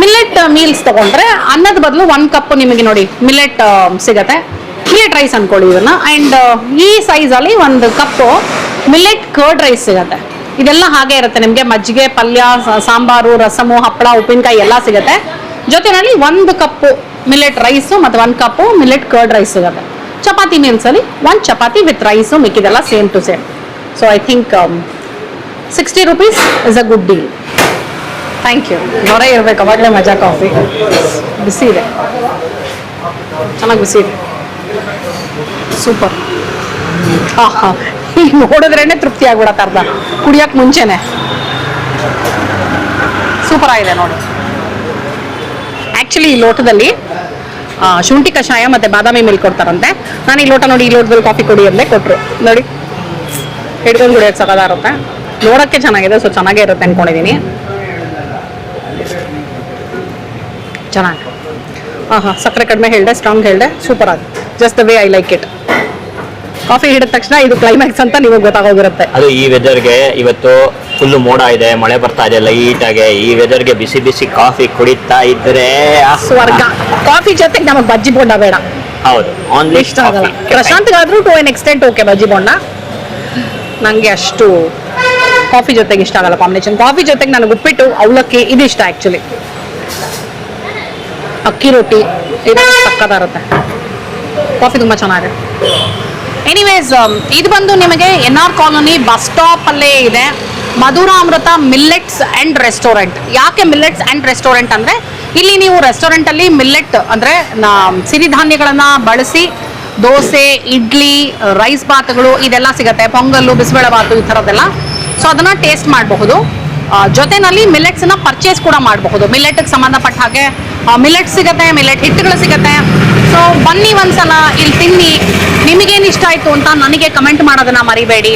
ಮಿಲ್ಲೆಟ್ ಮೀಲ್ಸ್ ತಗೊಂಡ್ರೆ ಅನ್ನದ ಬದಲು ಒಂದು ಕಪ್ ನಿಮಗೆ ನೋಡಿ ಮಿಲ್ಲೆಟ್ ಸಿಗತ್ತೆ. ಮಿಲ್ಲೆಟ್ ರೈಸ್ ಅನ್ಕೊಳ್ಳಿ ಇದನ್ನ ಅಂಡ್ ಈ ಸೈಜ್ ಅಲ್ಲಿ ಒಂದು ಕಪ್ ಮಿಲ್ಲೆಟ್ ಕರ್ಡ್ ರೈಸ್ ಸಿಗತ್ತೆ. ಇದೆಲ್ಲ ಹಾಗೆ ಇರುತ್ತೆ. ನಿಮಗೆ ಮಜ್ಜಿಗೆ, ಪಲ್ಯ ಸಾಂಬಾರು, ರಸಮು, ಹಪ್ಪಳ, ಉಪ್ಪಿನಕಾಯಿ ಎಲ್ಲ ಸಿಗುತ್ತೆ. ಜೊತೆನಲ್ಲಿ ಒಂದು ಕಪ್ಪು ಮಿಲ್ಲೆಟ್ ರೈಸು ಮತ್ತು ಒಂದು ಕಪ್ಪು ಮಿಲ್ಲೆಟ್ ಕರ್ಡ್ ರೈಸ್ ಸಿಗುತ್ತೆ ಚಪಾತಿ ಮೀಲ್ಸ್ ಅಲ್ಲಿ ಒಂದು chapati with rice ಮಿಕ್ಕಿದೆಲ್ಲ same to same so I think sixty rupees is a good deal thank you ನೊರೆ ಇರ್ಬೇಕು ಅವಾಗಲೇ ಮಜಾ ಕಾಫಿ ಬಿಸಿ ಇದೆ ಚೆನ್ನಾಗಿ ಬಿಸಿ ಇದೆ ಸೂಪರ್ ಹಾಂ ಹಾಂ ಈಗ ನೋಡಿದ್ರೇನೆ ತೃಪ್ತಿ ಆಗ್ಬಿಡತ್ತೆ ಅರ್ಧ ಕುಡಿಯೋಕೆ ಮುಂಚೆನೆ ಸೂಪರ್ ಆಗಿದೆ ನೋಡಿ ಆ್ಯಕ್ಚುಲಿ ಈ ಲೋಟದಲ್ಲಿ ಶುಂಠಿ ಕಷಾಯ ಮತ್ತೆ ಬಾದಾಮಿ ಮಿಲ್ಕ್ ಕೊಡ್ತಾರಂತೆ. ನಾನು ಈ ಲೋಟ ನೋಡಿ, ಈ ಲೋಟದಲ್ಲಿ ಕಾಫಿ ಕುಡಿ ಅಂದೆ ಕೊಟ್ಟರು ನೋಡಿ, ಹಿಡ್ಕೊಂಡು ಕುಡಿಯೋಕೆ ಸಕದ ಇರುತ್ತೆ. ನೋಡೋಕ್ಕೆ ಚೆನ್ನಾಗಿದೆ ಸೊ ಚೆನ್ನಾಗೇ ಇರುತ್ತೆ ಅನ್ಕೊಂಡಿದೀನಿ. ಚೆನ್ನಾಗಿ. ಹಾಂ ಹಾಂ ಸಕ್ಕರೆ ಕಡಿಮೆ ಹೇಳಿದೆ ಸ್ಟ್ರಾಂಗ್ ಹೇಳಿದೆ ಸೂಪರ್ ಆಗಿ. Just the way I like it coffee ಹಿಡಿದ ತಕ್ಷಣ ಇದು ಕ್ಲೈಮ್ಯಾಕ್ಸ್ ಅಂತ ನಿಮಗೆ ಗೊತ್ತಾಗೋಗಿರುತ್ತೆ. ಅದು ಈ ವೆದರ್ಗೆ ಇವತ್ತು ಫುಲ್ ಮೋಡ ಇದೆ ಮಳೆ ಬರ್ತಾ ಇದೆ ಲೈಟ್ ಆಗಿ ಈ ವೆದರ್ಗೆ ಬಿಸಿ ಬಿಸಿ ಕಾಫಿ ಕುಡಿತಾ ಇದ್ರೆ ಸ್ವರ್ಗ. ಕಾಫಿ ಜೊತೆಗೆ ನಮಗೆ ಬಜ್ಜಿ ಬೋಂಡ ಬೇಡ. ಹೌದು ಆನ್ಲಿ ಇಷ್ಟ ಆಗಲ್ಲ. ಪ್ರಶಾಂತ್ಗಾದ್ರೂ to an extent okay bajji bonda. ನನಗೆ ಅಷ್ಟು ಕಾಫಿ ಜೊತೆಗೆ ಇಷ್ಟ ಆಗಲ್ಲ ಕಾಂಬಿನೇಷನ್ ಕಾಫಿ ಜೊತೆಗೆ ನನಗೆ ಉಪ್ಪಿಟ್ಟು ಅವಲಕ್ಕಿ ಇದು ಇಷ್ಟ ಆ್ಯಕ್ಚುಲಿ ಅಕ್ಕಿ ರೊಟ್ಟಿ ಇದು ಪಕ್ಕದಾರುತ್ತೆ ಕಾಫಿ ತುಂಬ ಚೆನ್ನಾಗಿದೆ ಎನಿವೇಸ್ ಇದು ಬಂದು ನಿಮಗೆ N R colony bus stop ಅಲ್ಲೇ ಇದೆ. ಮಧುರಾಮೃತ ಮಿಲ್ಲೆಟ್ಸ್ ಅಂಡ್ ರೆಸ್ಟೋರೆಂಟ್ ಯಾಕೆ ಮಿಲ್ಲೆಟ್ಸ್ ಅಂಡ್ ರೆಸ್ಟೋರೆಂಟ್ ಅಂದ್ರೆ, ಇಲ್ಲಿ ನೀವು ರೆಸ್ಟೋರೆಂಟ್ ಅಲ್ಲಿ ಮಿಲ್ಲೆಟ್ ಅಂದ್ರೆ ಸಿರಿಧಾನ್ಯಗಳನ್ನ ಬಳಸಿ, ದೋಸೆ, ಇಡ್ಲಿ ರೈಸ್ ಬಾತ್ಗಳು ಇದೆಲ್ಲ ಸಿಗತ್ತೆ. ಪೊಂಗಲ್ಲು, ಬಿಸಿಬೇಳೆ ಬಾತು ಈ ಥರದ್ದೆಲ್ಲ. ಸೊ ಅದನ್ನು ಟೇಸ್ಟ್ ಮಾಡಬಹುದು. ಜೊತೆನಲ್ಲಿ ಮಿಲೆಟ್ಸ್ನ ಪರ್ಚೇಸ್ ಕೂಡ ಮಾಡಬಹುದು. ಮಿಲೆಟ್ಗೆ ಸಂಬಂಧಪಟ್ಟ ಹಾಗೆ ಮಿಲೆಟ್ ಸಿಗುತ್ತೆ, ಮಿಲೆಟ್ ಹಿಟ್ಟುಗಳು ಸಿಗುತ್ತೆ. ಸೊ ಬನ್ನಿ ಒಂದ್ಸಲ, ಇಲ್ಲಿ ತಿನ್ನಿ. ನಿಮಗೇನು ಇಷ್ಟ ಆಯ್ತು ಅಂತ ನನಗೆ ಕಮೆಂಟ್ ಮಾಡೋದನ್ನ ಮರಿಬೇಡಿ.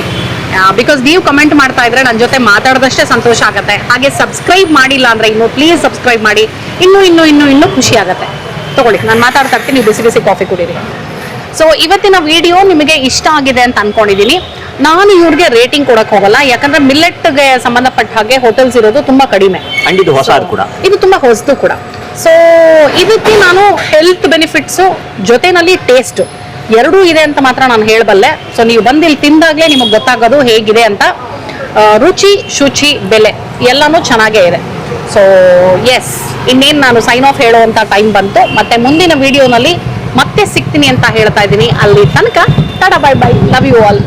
ಬಿಕಾಸ್ ನೀವು ಕಮೆಂಟ್ ಮಾಡ್ತಾ ಇದ್ರೆ ನನ್ನ ಜೊತೆ ಮಾತಾಡಿದಷ್ಟೇ ಸಂತೋಷ ಆಗುತ್ತೆ. ಹಾಗೆ ಸಬ್ಸ್ಕ್ರೈಬ್ ಮಾಡಿಲ್ಲ ಅಂದ್ರೆ ಇನ್ನು ಪ್ಲೀಸ್ ಸಬ್ಸ್ಕ್ರೈಬ್ ಮಾಡಿ. ಇನ್ನೂ ಇನ್ನೂ ಇನ್ನೂ ಇನ್ನೂ ಖುಷಿ ಆಗುತ್ತೆ. ತಗೊಳ್ಳಿ, ನಾನು ಮಾತಾಡ್ತಾ ಇರ್ತೀನಿ. ಬಿಸಿ ಬಿಸಿ ಕಾಫಿ ಕುಡೀರಿ. ಸೊ ಇವತ್ತಿನ ವಿಡಿಯೋ ನಿಮಗೆ ಇಷ್ಟ ಆಗಿದೆ ಅಂತ ಅನ್ಕೊಂಡಿದ್ದೀನಿ ನಾನು ಇವ್ರಿಗೆ ರೇಟಿಂಗ್ ಕೊಡಕ್ ಹೋಗಲ್ಲ ಯಾಕಂದ್ರೆ ಮಿಲ್ಲೆಟ್ಗೆ ಸಂಬಂಧಪಟ್ಟ ಹಾಗೆ ಹೋಟೆಲ್ಸ್ ಇರೋದು ತುಂಬಾ ಕಡಿಮೆ. ಅಂಡ್ ಇದು ಹೊಸದು ಕೂಡ. ಇದು ತುಂಬಾ ಹೊಸದು ಕೂಡ. ಸೊ ಇದಕ್ಕೆ ನಾನು ಹೆಲ್ತ್ ಬೆನಿಫಿಟ್ಸು ಜೊತೆನಲ್ಲಿ ಟೇಸ್ಟ್ ಎರಡೂ ಇದೆ ಅಂತ ಮಾತ್ರ ನಾನು ಹೇಳಬಲ್ಲೆ. ಸೊ ನೀವು ಬಂದು ಇಲ್ಲಿ ತಿಂದಾಗಲೇ ನಿಮಗೆ ಗೊತ್ತಾಗೋದು ಹೇಗಿದೆ ಅಂತ. ರುಚಿ ಶುಚಿ ಬೆಲೆ ಎಲ್ಲನೂ ಚೆನ್ನಾಗೇ ಇದೆ. ಸೊ ಎಸ್ ಇನ್ನೇನು ನಾನು ಸೈನ್ ಆಫ್ ಹೇಳುವಂಥ ಟೈಮ್ ಬಂತು. ಮತ್ತೆ ಮುಂದಿನ ವಿಡಿಯೋನಲ್ಲಿ ಮತ್ತೆ ಸಿಗ್ತೀನಿ ಅಂತ ಹೇಳ್ತಾ ಇದ್ದೀನಿ. ಅಲ್ಲಿ ತನಕ ತಡ bye bye love you all